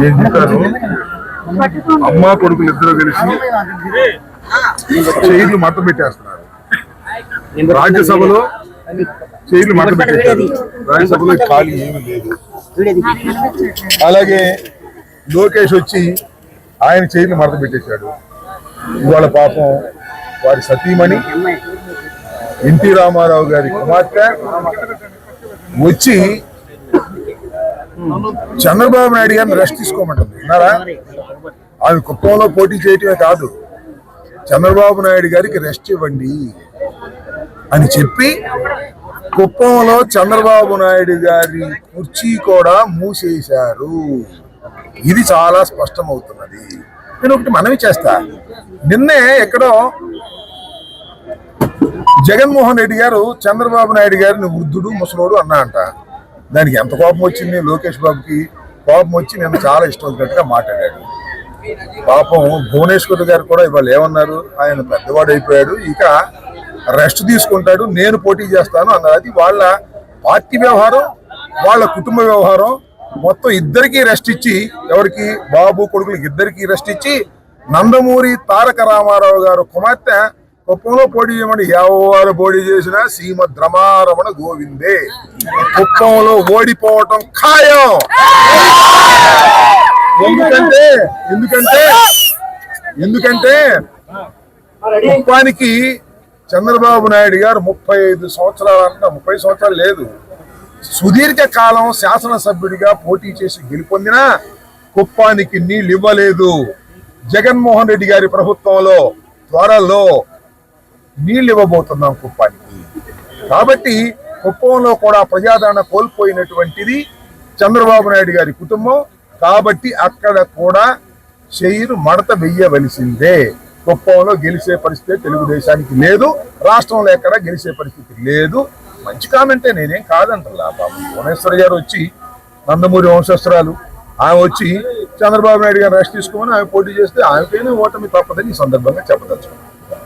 నేను చెప్పాను అమ్మ కొడుకులు ఇద్దరు కలిసి చైర్లు మత పెట్టేస్తున్నారు. రాజ్యసభలో చైర్లు మత పెట్టేస్తారు రాజ్యసభలో ఖాళీ ఏమీ లేదు. అలాగే లోకేష్ వచ్చి ఆయన చైర్లు మడత పెట్టేశాడు. ఇవాళ పాపం వారి సతీమణి ఎన్టీ రామారావు గారి కుమార్తె వచ్చి చంద్రబాబు నాయుడు గారిని రెస్ట్ తీసుకోమంటుంది. విన్నారా? ఆమె కుప్పంలో పోటీ చేయటమే కాదు. చంద్రబాబు నాయుడు గారికి రెస్ట్ ఇవ్వండి అని చెప్పి కుప్పంలో చంద్రబాబు నాయుడు గారి కుర్చీ కూడా మూసేశారు. ఇది చాలా స్పష్టమవుతున్నది. నేను ఒకటి మనవి చేస్తా. నిన్నే ఎక్కడో జగన్మోహన్ రెడ్డి గారు చంద్రబాబు నాయుడు గారిని వృద్ధుడు ముసలోడు అన్నా అంట దానికి ఎంత కోపం వచ్చింది? లోకేష్ బాబుకి కోపం వచ్చి నేను చాలా ఇష్టం వచ్చినట్టుగా మాట్లాడాడు. పాపం భువనేశ్వర్ గారు కూడా ఇవాళ ఏమన్నారు? ఆయన పెద్దవాడు అయిపోయాడు. ఇక రెస్ట్ తీసుకుంటాడు. నేను పోటీ చేస్తాను అన్నారు అది వాళ్ళ పార్టీ వ్యవహారం వాళ్ళ కుటుంబ వ్యవహారం. మొత్తం ఇద్దరికి రెస్ట్ ఇచ్చి ఎవరికి? బాబు కొడుకులకి ఇద్దరికి రెస్ట్ ఇచ్చి నందమూరి తారక రామారావు గారు కుమార్తె కుప్పంలో పోటీ చేయమని ఎవరు పోటీ చేసినా సీమ ద్రమారమణ గోవిందే. కుప్పంలో ఓడిపోవటం ఖాయం. ఎందుకంటే ఎందుకంటే ఎందుకంటే కుప్పానికి చంద్రబాబు నాయుడు గారు ముప్పై ఐదు సంవత్సరాలు అంట ముప్పై సంవత్సరాలు లేదు. సుదీర్ఘ కాలం శాసనసభ్యుడిగా పోటీ చేసి గెలుపొందిన కుప్పానికి నీళ్ళు ఇవ్వలేదు. జగన్మోహన్ రెడ్డి గారి ప్రభుత్వంలో త్వరలో నీళ్ళు ఇవ్వబోతున్నాం కుప్పానికి కాబట్టి కుప్పంలో కూడా ప్రజాదరణ కోల్పోయినటువంటిది చంద్రబాబు నాయుడు గారి కుటుంబం. కాబట్టి అక్కడ కూడా చైరు మడత వెయ్యవలసిందే. కుప్పంలో గెలిచే పరిస్థితి తెలుగుదేశానికి లేదు. రాష్ట్రంలో ఎక్కడ గెలిచే పరిస్థితి లేదు. మంచి కామెంటే నేనేం కాదంటలా బాబు. భువనేశ్వర్ గారు వచ్చి నందమూరి వంశస్త్రాలు ఆమె వచ్చి చంద్రబాబు నాయుడు గారు రెస్ట్ తీసుకోమని ఆమె పోటీ చేస్తే ఆమెకైనా ఓటమి తప్పదని ఈ సందర్భంగా చెప్పదలుచుకున్నాను.